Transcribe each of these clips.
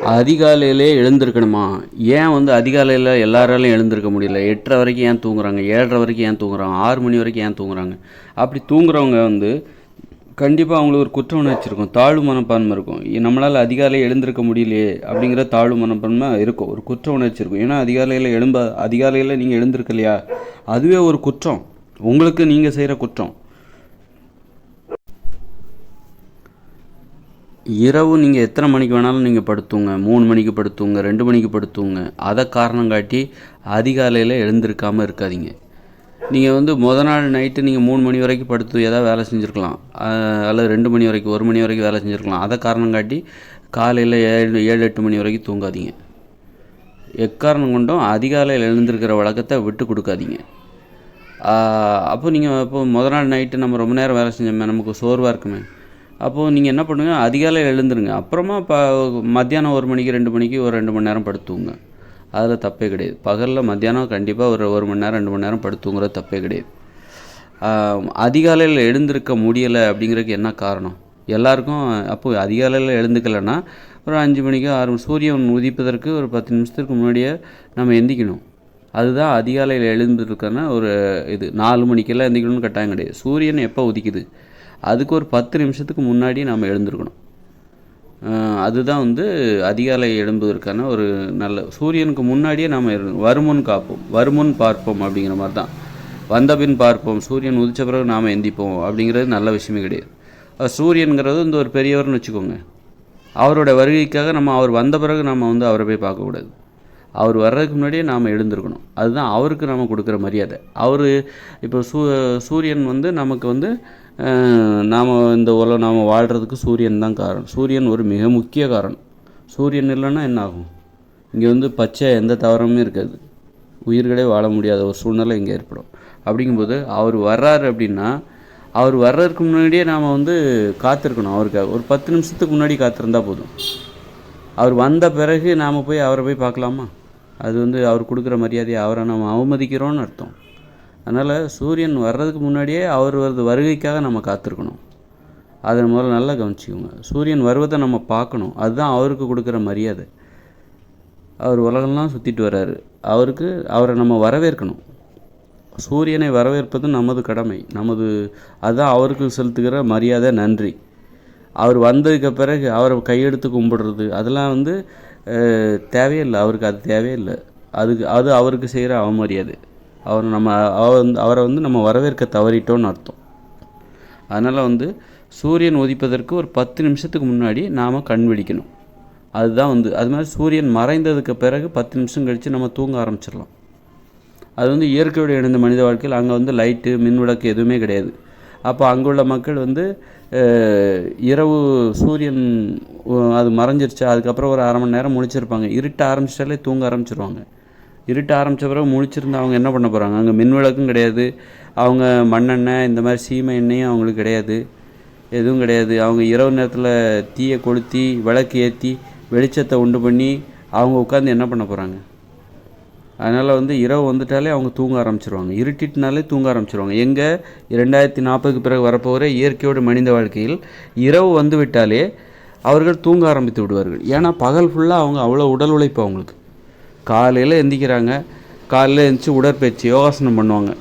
அதிகாலையிலே எழுந்திருக்கணுமா? ஏன் வந்து அதிகாலையில் எல்லாராலையும் எழுந்திருக்க முடியல? எட்டரை வரைக்கும் ஏன் தூங்குறாங்க? ஏழரை வரைக்கும் ஏன் தூங்குறாங்க? ஆறு மணி வரைக்கும் ஏன் தூங்குறாங்க? அப்படி தூங்குறவங்க வந்து கண்டிப்பாக அவங்களுக்கு ஒரு குற்ற உணர்ச்சி இருக்கும். தாழ்வு மனப்பான்மை இருக்கும். நம்மளால் அதிகாலை எழுந்திருக்க முடியலையே அப்படிங்கிற தாழ்வு மனப்பான்மை இருக்கும். ஒரு குற்ற உணர்ச்சி இருக்கும். ஏன்னா அதிகாலையில் எழும்ப அதிகாலையில் நீங்கள் எழுந்திருக்கலையா? அதுவே ஒரு குற்றம். உங்களுக்கு நீங்கள் செய்கிற குற்றம். இரவு நீங்கள் எத்தனை மணிக்கு வேணாலும் நீங்கள் படுத்துங்க மூணு மணிக்கு படுத்துங்க ரெண்டு மணிக்கு படுத்துங்க. அதை காரணம் காட்டி அதிகாலையில் எழுந்திருக்காமல் இருக்காதீங்க. நீங்கள் வந்து முத நாள் நைட்டு நீங்கள் மூணு மணி வரைக்கும் படுத்து எதாவது வேலை செஞ்சுருக்கலாம். அல்லது ரெண்டு மணி வரைக்கும் ஒரு மணி வரைக்கும் வேலை செஞ்சுருக்கலாம். அதை காரணம் காட்டி காலையில் ஏழு ஏழு எட்டு மணி வரைக்கும் தூங்காதீங்க. எக்காரணம் கொண்டும் அதிகாலையில் எழுந்திருக்கிற வழக்கத்தை விட்டு கொடுக்காதீங்க. அப்போ நீங்கள் இப்போ முத நாள் நைட்டு நம்ம ரொம்ப நேரம் வேலை செஞ்சோமே நமக்கு சோர்வாக இருக்குமே. அப்போது நீங்கள் என்ன பண்ணுங்கள் அதிகாலையில் எழுந்துருங்க. அப்புறமா இப்போ மத்தியானம் ஒரு மணிக்கு ரெண்டு மணிக்கு ஒரு ரெண்டு மணி நேரம் படுத்துங்க. அதில் தப்பே கிடையாது. பகலில் மத்தியானம் கண்டிப்பாக ஒரு ஒரு மணி நேரம் ரெண்டு மணி நேரம் படுத்துங்கிறது தப்பே கிடையாது. அதிகாலையில் எழுந்திருக்க முடியலை அப்படிங்கிறதுக்கு என்ன காரணம்? எல்லாருக்கும் அப்போது அதிகாலையில் எழுந்துக்கலைன்னா ஒரு அஞ்சு மணிக்கு ஆறு மணி சூரியன் உதிப்பதற்கு ஒரு பத்து நிமிஷத்துக்கு முன்னாடியே நம்ம எந்திக்கணும். அதுதான் அதிகாலையில் எழுந்திருக்கான ஒரு இது. நாலு மணிக்கெல்லாம் எந்திக்கணும்னு கட்டாயம் கிடையாது. சூரியன் எப்போ உதிக்குது? அதுக்கு ஒரு பத்து நிமிஷத்துக்கு முன்னாடி நம்ம எழுந்திருக்கணும். அதுதான் வந்து அதிகாலை எழும்புவதற்கான ஒரு நல்ல சூரியனுக்கு முன்னாடியே நாம் வருமுன் காப்போம் வருமுன் பார்ப்போம் அப்படிங்கிற மாதிரி தான். வந்த பின் பார்ப்போம் சூரியன் உதிச்ச பிறகு நாம் எந்திப்போம் அப்படிங்கிறது நல்ல விஷயமே கிடையாது. சூரியனுங்கிறது இந்த ஒரு பெரியவர்னு வச்சுக்கோங்க. அவரோட வருகைக்காக நம்ம அவர் வந்த பிறகு நம்ம வந்து அவரை போய் பார்க்கக்கூடாது அவர் வர்றதுக்கு முன்னாடியே நாம் எழுந்திருக்கணும். அதுதான் அவருக்கு நம்ம கொடுக்குற மரியாதை. அவர் இப்போ சூ சூரியன் வந்து நமக்கு வந்து நாம் இந்த உலகம் நாம் வாழ்கிறதுக்கு சூரியன் தான் காரணம். சூரியன் ஒரு மிக முக்கிய காரணம். சூரியன் இல்லைன்னா என்ன ஆகும்? இங்கே வந்து பச்சை எந்த தவறமும் இருக்காது. உயிர்களே வாழ முடியாத ஒரு சூழ்நிலை இங்கே ஏற்படும். அப்படிங்கும்போது அவர் வர்றாரு அப்படின்னா அவர் வர்றதுக்கு முன்னாடியே நாம் வந்து காத்திருக்கணும் அவருக்காக. ஒரு பத்து நிமிஷத்துக்கு முன்னாடி காத்திருந்தா போதும். அவர் வந்த பிறகு நாம் போய் அவரை போய் பார்க்கலாமா? அது வந்து அவர் கொடுக்குற மரியாதையை அவரை நம்ம அவமதிக்கிறோன்னு அர்த்தம். அதனால் சூரியன் வர்றதுக்கு முன்னாடியே அவர் வருகைக்காக நம்ம காத்திருக்கணும். அதை முதல்ல நல்லா கவனிச்சிக்கோங்க. சூரியன் வருவதை நம்ம பார்க்கணும். அதுதான் அவருக்கு கொடுக்குற மரியாதை. அவர் உலகம்லாம் சுற்றிட்டு வர்றாரு. அவருக்கு அவரை நம்ம வரவேற்கணும். சூரியனை வரவேற்பது நமது கடமை. நமது அதுதான் அவருக்கு செலுத்துகிற மரியாதை நன்றி. அவர் வந்ததுக்கு பிறகு அவரை கையெடுத்து கும்பிடுறது அதெல்லாம் வந்து தேவையில்லை. அவருக்கு அது தேவையில்லை. அதுக்கு அது அவருக்கு செய்கிற அவமரியாதை. அவர் நம்ம அவர் வந்து அவரை வந்து நம்ம வரவேற்க தவறிட்டோன்னு அர்த்தம். அதனால் வந்து சூரியன் உதிப்பதற்கு ஒரு பத்து நிமிஷத்துக்கு முன்னாடி நாம் கண் விழிக்கணும். அதுதான் வந்து அது மாதிரி சூரியன் மறைந்ததுக்கு பிறகு பத்து நிமிஷம் கழித்து நம்ம தூங்க ஆரம்பிச்சிடலாம். அது வந்து இயற்கையோடு இணைந்த மனித வாழ்க்கையில் அங்கே வந்து லைட்டு மின் விளக்கு எதுவுமே கிடையாது. அப்போ அங்குள்ள மக்கள் வந்து இரவு சூரியன் அது மறைஞ்சிருச்சு அதுக்கப்புறம் ஒரு அரை மணி நேரம் முழிச்சிருப்பாங்க. இருட்ட ஆரம்பிச்சிட்டாலே தூங்க ஆரம்பிச்சிருவாங்க. இருட்ட ஆரம்பித்த பிறகு முழிச்சிருந்து அவங்க என்ன பண்ண போகிறாங்க அங்கே மின் விளக்கும் கிடையாது. அவங்க மண்ணெண்ணெய் இந்த மாதிரி சீமை எண்ணெயும் அவங்களுக்கு கிடையாது. எதுவும் கிடையாது. அவங்க இரவு நேரத்தில் தீயை கொளுத்தி விளக்கு ஏற்றி வெளிச்சத்தை உண்டு பண்ணி அவங்க உட்காந்து என்ன பண்ண போகிறாங்க அதனால் வந்து இரவு வந்துட்டாலே அவங்க தூங்க ஆரம்பிச்சிருவாங்க. இருட்டிட்டுனாலே தூங்க ஆரம்பிச்சிருவாங்க. எங்கே? இரண்டாயிரத்தி நாற்பதுக்கு பிறகு வரப்போகிற இயற்கையோடு மனித வாழ்க்கையில் இரவு வந்து விட்டாலே அவர்கள் தூங்க ஆரம்பித்து விடுவார்கள். ஏன்னா பகல் ஃபுல்லாக அவங்க அவ்வளோ உடல் உழைப்பு அவங்களுக்கு. காலையில் எந்திக்கிறாங்க. காலையில் எழுந்திரிச்சி உடற்பயிற்சி யோகாசனம் பண்ணுவாங்க.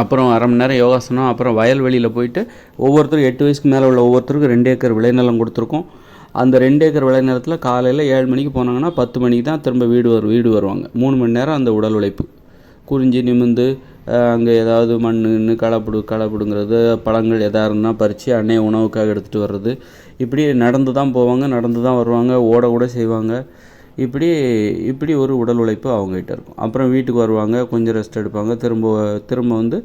அப்புறம் அரை மணி நேரம் யோகாசனம் அப்புறம் வயல்வெளியில் போயிட்டு ஒவ்வொருத்தரும் எட்டு வயசுக்கு மேலே உள்ள ஒவ்வொருத்தருக்கும் ரெண்டு ஏக்கர் விளைநிலம் கொடுத்துருக்கோம். அந்த ரெண்டு ஏக்கர் விளைநிலத்தில் காலையில் ஏழு மணிக்கு போனாங்கன்னா பத்து மணிக்கு தான் திரும்ப வீடு வரும் வீடு வருவாங்க. மூணு மணி நேரம் அந்த உடல் உழைப்பு. குறிஞ்சி நிமிந்து அங்கே ஏதாவது மண்ணுன்னு களைப்பிடு களைப்பிடுங்கிறது பழங்கள் எதாக இருந்தால் பறித்து அன்னைய உணவுக்காக எடுத்துகிட்டு வர்றது. இப்படி நடந்து தான் போவாங்க நடந்து தான் வருவாங்க ஓட கூட செய்வாங்க. இப்படி இப்படி ஒரு உடல் உழைப்பு அவங்ககிட்ட இருக்கும். அப்புறம் வீட்டுக்கு வருவாங்க கொஞ்சம் ரெஸ்ட் எடுப்பாங்க திரும்ப திரும்ப வந்து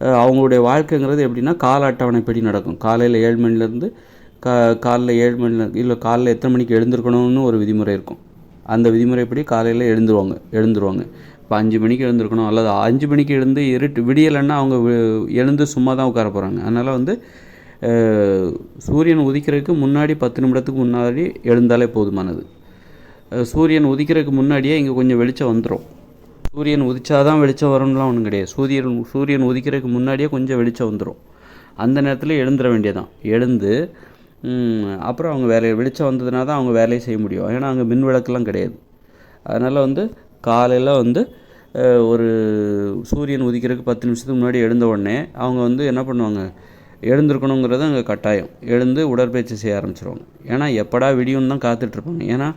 அவங்களுடைய வாழ்க்கைங்கிறது எப்படின்னா கால அட்டவணைப்படி நடக்கும். காலையில் ஏழு மணிலேருந்து கா காலைல ஏழு மணில இல்லை காலைல எத்தனை மணிக்கு எழுந்திருக்கணும்னு ஒரு விதிமுறை இருக்கும். அந்த விதிமுறைப்படி காலையில் எழுந்துருவாங்க எழுந்துருவாங்க. இப்போ அஞ்சு மணிக்கு எழுந்திருக்கணும் அல்லது அஞ்சு மணிக்கு எழுந்து இருட்டு விடியலைன்னா அவங்க வி- எழுந்து சும்மா தான் உட்கார போகிறாங்க அதனால் வந்து சூரியன் உதிக்கிறதுக்கு முன்னாடி பத்து நிமிடத்துக்கு முன்னாடி எழுந்தாலே போதுமானது. சூரியன் உதிக்கிறதுக்கு முன்னாடியே இங்கே கொஞ்சம் வெளிச்சம் வந்துடும் சூரியன் உதிச்சாதான் வெளிச்சம் வரும்லாம் ஒன்றும் கிடையாது. சூரியன் சூரியன் உதிக்கிறதுக்கு முன்னாடியே கொஞ்சம் வெளிச்சம் வந்துடும் அந்த நேரத்தில் எழுந்துட வேண்டியதான் எழுந்து அப்புறம் அவங்க வேலையை வெளிச்சம் வந்ததுனா தான் அவங்க வேலையை செய்ய முடியும். ஏன்னா அங்கே மின் விளக்குலாம் கிடையாது. அதனால் வந்து காலையில் வந்து ஒரு சூரியன் உதிக்கிறதுக்கு பத்து நிமிஷத்துக்கு முன்னாடி எழுந்த உடனே அவங்க வந்து என்ன பண்ணுவாங்க? எழுந்திருக்கணுங்கிறது அங்கே கட்டாயம். எழுந்து உடற்பயிற்சி செய்ய ஆரம்பிச்சிருவாங்க. ஏன்னா எப்படா விடியும்னு தான் காத்துட்ருப்பாங்க. ஏன்னா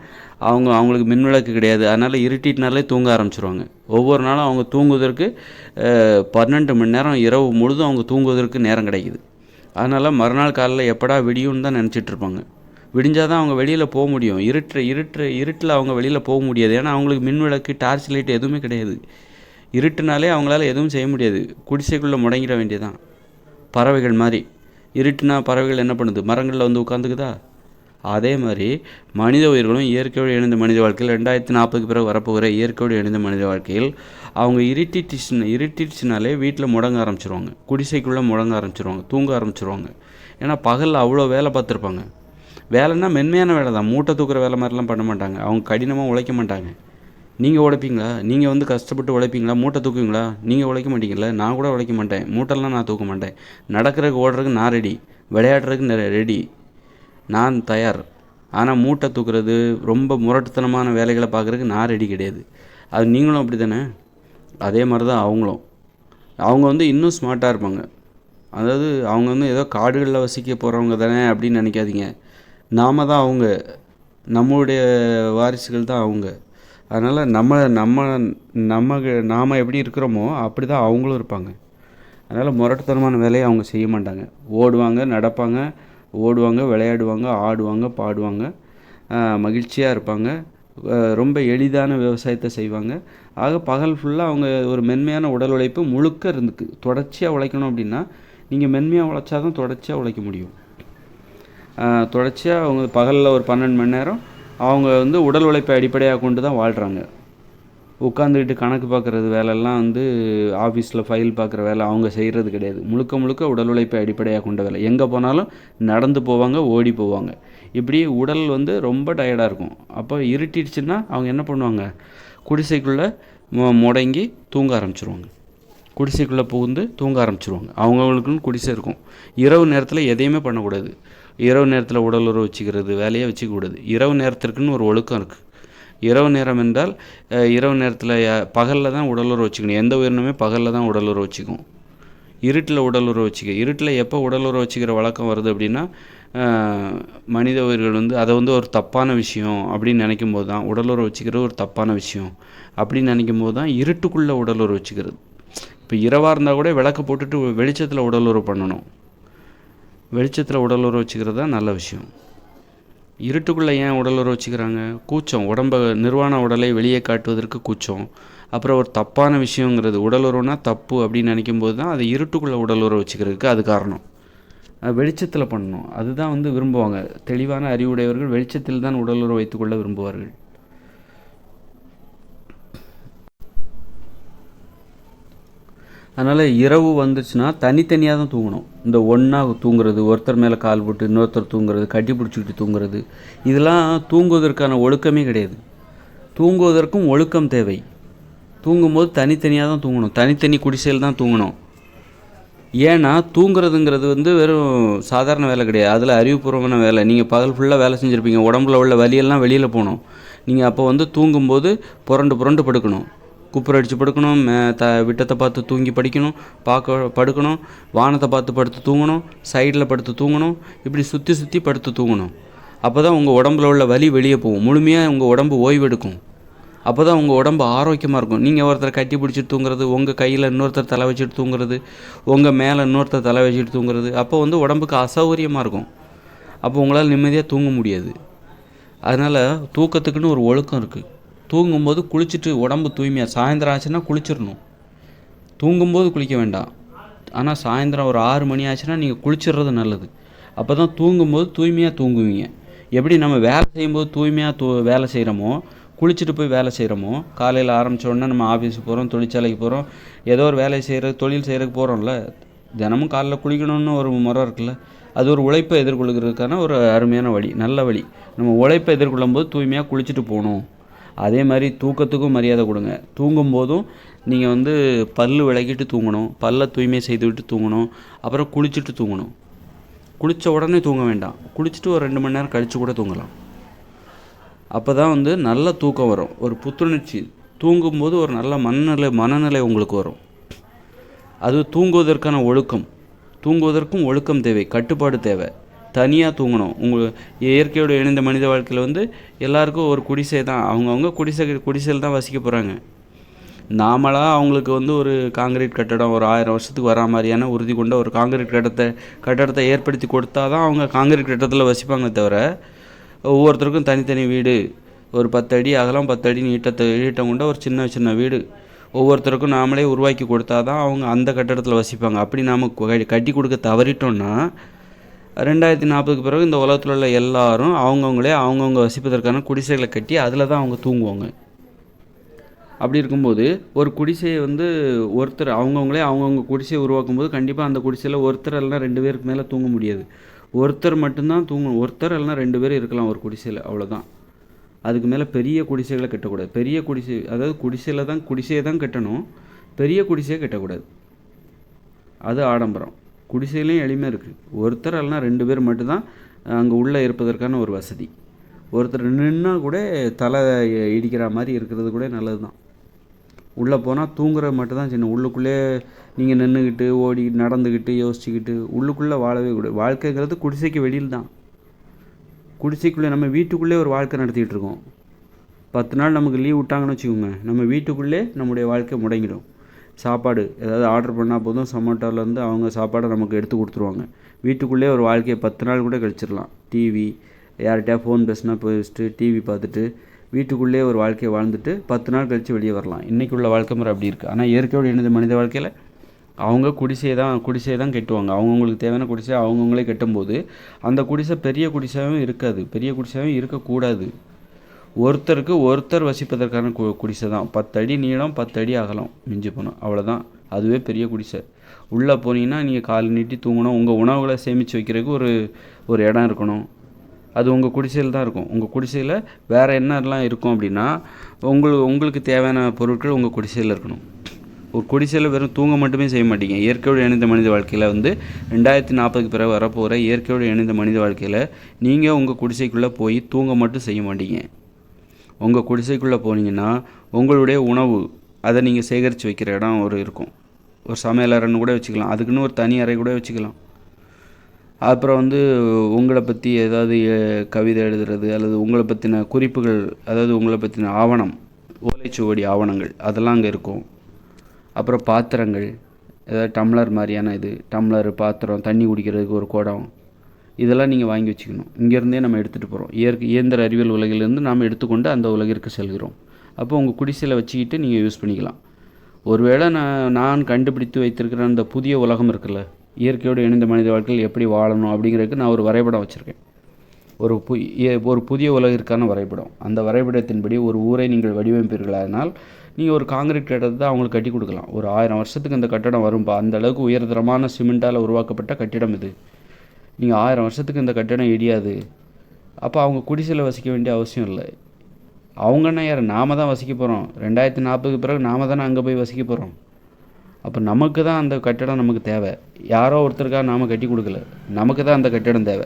அவங்க அவங்களுக்கு மின்விளக்கு கிடையாது. அதனால் இருட்டிட்டுனாலே தூங்க ஆரம்பிச்சிருவாங்க. ஒவ்வொரு நாளும் அவங்க தூங்குவதற்கு பன்னெண்டு மணி நேரம் இரவு முழுதும் அவங்க தூங்குவதற்கு நேரம் கிடைக்குது. அதனால் மறுநாள் காலையில் எப்படா விடியும்னு தான் நினச்சிட்டு இருப்பாங்க விடிஞ்சால் தான் அவங்க வெளியில் போக முடியும். இருட்டு இருட்டு இருட்டில் அவங்க வெளியில் போக முடியாது. ஏன்னா அவங்களுக்கு மின் விளக்கு டார்ச் லைட் எதுவுமே கிடையாது. இருட்டுனாலே அவங்களால எதுவும் செய்ய முடியாது. குடிசைக்குள்ளே முடங்கிட வேண்டியதான் பறவைகள் மாதிரி. இருட்டுனா பறவைகள் என்ன பண்ணுது? மரங்களில் வந்து உட்காந்துக்குதா அதே மாதிரி மனித உயிர்களும் இயற்கையோடு இணைந்த மனித வாழ்க்கையில் ரெண்டாயிரத்தி நாற்பதுக்கு பிறகு வரப்போகிற இயற்கையோடு இணைந்த மனித வாழ்க்கையில் அவங்க இருட்டிட்டுச்சுன்னு இருட்டிடுச்சுனாலே வீட்டில் முடங்க ஆரம்பிச்சிருவாங்க. குடிசைக்குள்ளே முடங்க ஆரம்பிச்சிருவாங்க. தூங்க ஆரம்பிச்சிருவாங்க. ஏன்னா பகலில் அவ்வளோ வேலை பார்த்துருப்பாங்க. வேலைன்னா மென்மையான வேலை தான் மூட்டை தூக்குற வேலை மாதிரிலாம் பண்ண மாட்டாங்க. அவங்க கடினமாக உழைக்க மாட்டாங்க. நீங்கள் உழைப்பீங்களா நீங்கள் வந்து கஷ்டப்பட்டு உழைப்பீங்களா மூட்டை தூக்குவீங்களா? நீங்கள் உழைக்க மாட்டீங்கல்ல? நான் கூட உழைக்க மாட்டேன். மூட்டைலாம் நான் தூக்க மாட்டேன். நடக்கிறதுக்கு ஓடுறதுக்கு நான் ரெடி விளையாடுறதுக்கு ரெடி நான் தயார். ஆனால் மூட்டை தூக்குறது ரொம்ப முரட்டுத்தனமான வேலைகளை பார்க்குறதுக்கு நான் ரெடி கிடையாது. அது நீங்களும் அப்படி தானே அதே மாதிரி தான் அவங்களும். அவங்க வந்து இன்னும் ஸ்மார்ட்டாக இருப்பாங்க. அதாவது அவங்க வந்து ஏதோ காடுகளில் வசிக்க போகிறவங்க தானே அப்படின்னு நினைக்காதீங்க. நாம தான் அவங்க. நம்மளுடைய வாரிசுகள் தான் அவங்க. அதனால் நம்ம நம்ம நம்ம நாம் எப்படி இருக்கிறோமோ அப்படி தான் அவங்களும் இருப்பாங்க. அதனால் முரட்டுத்தனமான வேலையை அவங்க செய்ய மாட்டாங்க. ஓடுவாங்க நடப்பாங்க ஓடுவாங்க விளையாடுவாங்க ஆடுவாங்க பாடுவாங்க. மகிழ்ச்சியாக இருப்பாங்க. ரொம்ப எளிதான விவசாயத்தை செய்வாங்க. ஆக பகல் ஃபுல்லாக அவங்க ஒரு மென்மையான உடல் உழைப்பு முழுக்க இருந்துக்கு தொடர்ச்சியாக உழைக்கணும் அப்படின்னா நீங்கள் மென்மையாக உழைச்சா தான் தொடர்ச்சியாக உழைக்க முடியும். தொடர்ச்சியாக அவங்க பகலில் ஒரு பன்னெண்டு மணி நேரம் அவங்க வந்து உடல் உழைப்பை அடிப்படையாக கொண்டு தான் வாழ்கிறாங்க உட்காந்துக்கிட்டு கணக்கு பார்க்குறது வேலைலாம் வந்து ஆஃபீஸில் ஃபைல் பார்க்குற வேலை அவங்க செய்கிறது கிடையாது. முழுக்க முழுக்க உடல் உழைப்பை அடிப்படையாக கொண்ட வேலை. எங்கே போனாலும் நடந்து போவாங்க ஓடி போவாங்க. இப்படி உடல் வந்து ரொம்ப டயர்டாக இருக்கும். அப்போ இருட்டிடுச்சுன்னா அவங்க என்ன பண்ணுவாங்க? குடிசைக்குள்ளே முடங்கி தூங்க ஆரம்பிச்சிருவாங்க. குடிசைக்குள்ளே புகுந்து தூங்க ஆரம்பிச்சிருவாங்க. அவங்கவுங்களுக்குன்னு குடிசை இருக்கும். இரவு நேரத்தில் எதையுமே பண்ணக்கூடாது. இரவு நேரத்தில் உடல் உறவு வச்சுக்கிறது வேலையை வச்சுக்கக்கூடாது. இரவு நேரத்திற்குன்னு ஒரு ஒழுக்கம் இருக்குது இரவு நேரம் என்றால் இரவு நேரத்தில் பகலில் தான் உடல் உறவு வச்சுக்கணும். எந்த உயிரினமே பகலில் தான் உடல் உறவு வச்சுக்கும். இருட்டில் உடல் உறவு வச்சுக்க இருட்டில் எப்போ உடல் உறவு வச்சுக்கிற வழக்கம் வருது அப்படின்னா மனித உயிர்கள் வந்து அதை வந்து ஒரு தப்பான விஷயம் அப்படின்னு நினைக்கும் போது தான் உடல் உறவு வச்சுக்கிறது ஒரு தப்பான விஷயம். அப்படின்னு நினைக்கும் போது தான் இருட்டுக்குள்ளே உடல் உறவு வச்சுக்கிறது. இப்போ இரவாக இருந்தால் கூட விளக்கு போட்டுட்டு வெளிச்சத்தில் உடலுறவு பண்ணணும். வெளிச்சத்தில் உடலுறவு வச்சுக்கிறது தான் நல்ல விஷயம். இருட்டுக்குள்ளே ஏன் உடலுறவு வச்சுக்கிறாங்க? கூச்சம். உடம்ப நிர்வாண உடலை வெளியே காட்டுவதற்கு கூச்சம். அப்புறம் ஒரு தப்பான விஷயங்கிறது. உடலுறவுனா தப்பு அப்படின்னு நினைக்கும் போது தான் அது இருட்டுக்குள்ளே உடல் உறவு வச்சுக்கிறதுக்கு அது காரணம். அது வெளிச்சத்தில் பண்ணணும். அதுதான் வந்து விரும்புவாங்க. தெளிவான அறிவுடையவர்கள் வெளிச்சத்தில் தான் உடலுறவு வைத்துக்கொள்ள விரும்புவார்கள். அதனால் இரவு வந்துச்சுன்னா தனித்தனியாக தான் தூங்கணும். இந்த ஒன்றா தூங்குறது ஒருத்தர் மேலே கால் போட்டு இன்னொருத்தர் தூங்குறது கட்டி பிடிச்சிக்கிட்டு தூங்குறது இதெல்லாம் தூங்குவதற்கான ஒழுக்கமே கிடையாது. தூங்குவதற்கும் ஒழுக்கம் தேவை. தூங்கும்போது தனித்தனியாக தான் தூங்கணும். தனித்தனி குடிசையில் தான் தூங்கணும். ஏன்னா தூங்குறதுங்கிறது வந்து வெறும் சாதாரண வேலை கிடையாது. அதில் அறிவுபூர்வமான வேலை. நீங்கள் பகல் ஃபுல்லாக வேலை செஞ்சுருப்பீங்க. உடம்புல உள்ள வலியெல்லாம் வெளியில் போகணும். நீங்கள் அப்போ வந்து தூங்கும்போது புரண்டு புரண்டு படுக்கணும். குப்புற அடித்து படுக்கணும் மே த விட்டத்தை பார்த்து தூங்கி படிக்கணும் பார்க்க படுக்கணும் வானத்தை பார்த்து படுத்து தூங்கணும் சைடில் படுத்து தூங்கணும் இப்படி சுற்றி சுற்றி படுத்து தூங்கணும். அப்போ தான் உங்கள் உடம்புல உள்ள வலி வெளியே போகும். முழுமையாக உங்கள் உடம்பு ஓய்வெடுக்கும். அப்போ தான் உங்கள் உடம்பு ஆரோக்கியமாக இருக்கும். நீங்கள் ஒருத்தர் கட்டி பிடிச்சிட்டு தூங்குறது உங்கள் கையில் இன்னொருத்தர் தலை வச்சுட்டு தூங்குறது உங்கள் மேலே இன்னொருத்தர் தலை வச்சுட்டு தூங்குறது அப்போ வந்து உடம்புக்கு அசௌகரியமாக இருக்கும். அப்போ உங்களால் நிம்மதியாக தூங்க முடியாது. அதனால் தூக்கத்துக்குன்னு ஒரு ஒழுக்கம் இருக்குது தூங்கும்போது குளிச்சுட்டு உடம்பு தூய்மையாக சாயந்தரம் ஆச்சுன்னா குளிச்சிடணும். தூங்கும்போது குளிக்க வேண்டாம். ஆனால் சாயந்தரம் ஒரு ஆறு மணி ஆச்சுன்னா நீங்கள் குளிச்சிடுறது நல்லது. அப்போ தான் தூங்கும்போது தூய்மையாக தூங்குவீங்க. எப்படி நம்ம வேலை செய்யும்போது தூய்மையாக தூ வேலை செய்கிறோமோ குளிச்சுட்டு போய் வேலை செய்கிறோமோ காலையில் ஆரம்பிச்ச உடனே நம்ம ஆஃபீஸுக்கு போகிறோம் தொழிற்சாலைக்கு போகிறோம் ஏதோ ஒரு வேலை செய்கிற தொழில் செய்கிறதுக்கு போகிறோம்ல தினமும் காலைல குளிக்கணும்னு ஒரு முறை இருக்குல்ல அது ஒரு உழைப்பை எதிர்கொள்கிறதுக்கான ஒரு அருமையான வழி நல்ல வழி. நம்ம உழைப்பை எதிர்கொள்ளும் போது தூய்மையாக குளிச்சுட்டு போகணும். அதே மாதிரி தூக்கத்துக்கும் மரியாதை கொடுங்க. தூங்கும் போதும் நீங்கள் வந்து பல்லு விளக்கிட்டு தூங்கணும். பல்லை தூய்மை செய்துவிட்டு தூங்கணும். அப்புறம் குளிச்சுட்டு தூங்கணும். குளித்த உடனே தூங்க வேண்டாம். குளிச்சுட்டு ஒரு ரெண்டு மணி நேரம் கழித்து கூட தூங்கலாம். அப்போ தான் வந்து நல்ல தூக்கம் வரும். ஒரு புத்துணர்ச்சி. தூங்கும்போது ஒரு நல்ல மனநிலை மனநிலை உங்களுக்கு வரும். அது தூங்குவதற்கான ஒழுக்கம். தூங்குவதற்கும் ஒழுக்கம் தேவை. கட்டுப்பாடு தேவை. தனியாக தூங்கணும். உங்கள் இயற்கையோடு இணைந்த மனித வாழ்க்கையில் வந்து எல்லாருக்கும் ஒரு குடிசை தான். அவங்கவுங்க குடிசை குடிசையில் தான் வசிக்க போகிறாங்க நாமளாக அவங்களுக்கு வந்து ஒரு காங்கிரீட் கட்டடம் ஒரு ஆயிரம் வருஷத்துக்கு வரா மாதிரியான உறுதி கொண்ட ஒரு காங்கிரீட் கட்டத்தை கட்டடத்தை ஏற்படுத்தி கொடுத்தா தான் அவங்க காங்கிரீட் கட்டத்தில் வசிப்பாங்க தவிர ஒவ்வொருத்தருக்கும் தனித்தனி வீடு ஒரு பத்து அடி அகலம் பத்து நீட்டத்தை நீட்டம் கொண்ட ஒரு சின்ன சின்ன வீடு ஒவ்வொருத்தருக்கும் நாமளே உருவாக்கி கொடுத்தா தான் அவங்க அந்த கட்டடத்தில் வசிப்பாங்க. அப்படி நாம் கட்டி கொடுக்க தவறிட்டோன்னா ரெண்டாயிரத்தி நாற்பதுக்கு பிறகு இந்த உலகத்தில் உள்ள எல்லாரும் அவங்கவுங்களே அவங்கவுங்க வசிப்பதற்கான குடிசைகளை கட்டி அதில் தான் அவங்க தூங்குவாங்க. அப்படி இருக்கும்போது ஒரு குடிசையை வந்து ஒருத்தர் அவங்கவுங்களே அவங்கவுங்க குடிசையை உருவாக்கும் போது கண்டிப்பாக அந்த குடிசையில் ஒருத்தர் இல்லைனா ரெண்டு பேருக்கு மேலே தூங்க முடியாது. ஒருத்தர் மட்டும்தான் தூங்கணும் ஒருத்தர் இல்லைனா ரெண்டு பேர் இருக்கலாம் ஒரு குடிசையில் அவ்வளோதான் அதுக்கு மேலே பெரிய குடிசைகளை கட்டக்கூடாது. பெரிய குடிசை அதாவது குடிசையில் தான் குடிசையை தான் கட்டணும். பெரிய குடிசையை கட்டக்கூடாது. அது ஆடம்பரம். குடிசையிலையும் எளிமையாக இருக்குது ஒருத்தர் இல்லைனா ரெண்டு பேர் மட்டும்தான் அங்கே உள்ளே இருப்பதற்கான ஒரு வசதி. ஒருத்தர் நின்னா கூட தலை இடிக்கிற மாதிரி இருக்கிறது கூட நல்லது தான் உள்ளே போனால் தூங்குறது மட்டும்தான் சின்ன உள்ளுக்குள்ளே நீங்கள் நின்றுக்கிட்டு ஓடி நடந்துக்கிட்டு யோசிச்சுக்கிட்டு உள்ளுக்குள்ளே வாழவே கூட வாழ்க்கைங்கிறது குடிசைக்கு வெளியில் தான் குடிசைக்குள்ளே நம்ம வீட்டுக்குள்ளே ஒரு வாழ்க்கை நடத்திக்கிட்டு இருக்கோம். பத்து நாள் நமக்கு லீவ் விட்டாங்கன்னு வச்சுக்கோங்க. நம்ம வீட்டுக்குள்ளே நம்முடைய வாழ்க்கை முடங்கிடும். சாப்பாடு ஏதாவது ஆர்டர் பண்ணால் போதும் சொமேட்டோலேருந்து அவங்க சாப்பாடை நமக்கு எடுத்து கொடுத்துருவாங்க. வீட்டுக்குள்ளே ஒரு வாழ்க்கையை பத்து நாள் கூட கழிச்சிடலாம். டிவி யார்கிட்டயா ஃபோன் பேசினா பேசிட்டு டிவி பார்த்துட்டு வீட்டுக்குள்ளே ஒரு வாழ்க்கையை வாழ்ந்துட்டு பத்து நாள் கழித்து வெளியே வரலாம். இன்றைக்கி உள்ள வாழ்க்கை முறை அப்படி இருக்குது ஆனால் இயற்கையோடு இணைந்த மனித வாழ்க்கையில் அவங்க குடிசையை தான் குடிசையை தான் கட்டுவாங்க. அவங்கவுங்களுக்கு தேவையான குடிசை அவங்கவுங்களே கட்டும்போது அந்த குடிசை பெரிய குடிசையாகவும் இருக்காது. பெரிய குடிசையாகவும் இருக்கக்கூடாது. ஒருத்தருக்கு ஒருத்தர் வசிப்பதற்கான கு குடிசை தான். பத்து அடி நீளம் பத்தடி அகலம் மிஞ்சி போகணும் அவ்வளோதான் அதுவே பெரிய குடிசை. உள்ளே போனீங்கன்னா நீங்கள் கால் நீட்டி தூங்கணும். உங்கள் உணவுகளை சேமித்து வைக்கிறதுக்கு ஒரு ஒரு இடம் இருக்கணும். அது உங்கள் குடிசையில் தான் இருக்கும். உங்கள் குடிசையில் வேறு என்னெல்லாம் இருக்கும் அப்படின்னா உங்களுக்கு உங்களுக்கு தேவையான பொருட்கள் உங்கள் குடிசையில் இருக்கணும். ஒரு குடிசையில் வெறும் தூங்க மட்டுமே செய்ய மாட்டீங்க. இயற்கையோடு இணைந்த மனித வாழ்க்கையில் வந்து ரெண்டாயிரத்தி நாற்பதுக்கு பிறகு வரப்போகிற இயற்கையோடு இணைந்த மனித வாழ்க்கையில் நீங்கள் உங்கள் குடிசைக்குள்ளே போய் தூங்க மட்டும் செய்ய மாட்டீங்க. உங்கள் குடிசைக்குள்ளே போனீங்கன்னா உங்களுடைய உணவு அதை நீங்கள் சேகரித்து வைக்கிற இடம் ஒரு இருக்கும். ஒரு சமையலறைன்னு கூட வச்சுக்கலாம். அதுக்குன்னு ஒரு தனி அறை கூட வச்சுக்கலாம். அப்புறம் வந்து உங்களை பற்றி ஏதாவது கவிதை எழுதுறது அல்லது உங்களை பற்றின குறிப்புகள் அதாவது உங்களை பற்றின ஆவணம் ஓலைச்சுவடி ஆவணங்கள் அதெல்லாம் அங்கே இருக்கும். அப்புறம் பாத்திரங்கள் ஏதாவது டம்ளர் மாதிரியான இது டம்ளர் பாத்திரம் தண்ணி குடிக்கிறதுக்கு ஒரு குடம் இதெல்லாம் நீங்கள் வாங்கி வச்சுக்கணும். இங்கேருந்தே நம்ம எடுத்துகிட்டு போகிறோம் இயற்கை இயந்திர அறிவியல் உலகிலிருந்து நாம் எடுத்துக்கொண்டு அந்த உலகிற்கு செல்கிறோம். அப்போ உங்கள் குடிசையில் வச்சுக்கிட்டு நீங்கள் யூஸ் பண்ணிக்கலாம். ஒருவேளை நான் நான் கண்டுபிடித்து வைத்திருக்கிற அந்த புதிய உலகம் இருக்குல்ல இயற்கையோடு இணைந்த மனித வாழ்க்கையில் எப்படி வாழணும் அப்படிங்கிறதுக்கு நான் ஒரு வரைபடம் வச்சுருக்கேன். ஒரு பு ஒரு புதிய உலகிற்கான வரைபடம். அந்த வரைபடத்தின்படி ஒரு ஊரை நீங்கள் வடிவமைப்பீர்களானால் நீங்கள் ஒரு காங்கிரீட் கட்டடத்தை அவங்களுக்கு கட்டி கொடுக்கலாம். ஒரு ஆயிரம் வருஷத்துக்கு இந்த கட்டடம் வரும்பா? அந்த அளவுக்கு உயர்தரமான சிமெண்ட்டால் உருவாக்கப்பட்ட கட்டிடம் இது. நீங்கள் ஆயிரம் வருஷத்துக்கு இந்த கட்டடம் இடியாது. அப்போ அவங்க குடிசையில் வசிக்க வேண்டிய அவசியம் இல்லை. அவங்கன்னா யார்? நாம தான் வசிக்க போகிறோம் ரெண்டாயிரத்தி நாற்பதுக்கு பிறகு நாம தானே அங்கே போய் வசிக்க போகிறோம் அப்போ நமக்கு தான் அந்த கட்டிடம் நமக்கு தேவை. யாரோ ஒருத்தருக்காக நாம் கட்டி கொடுக்கல. நமக்கு தான் அந்த கட்டிடம் தேவை.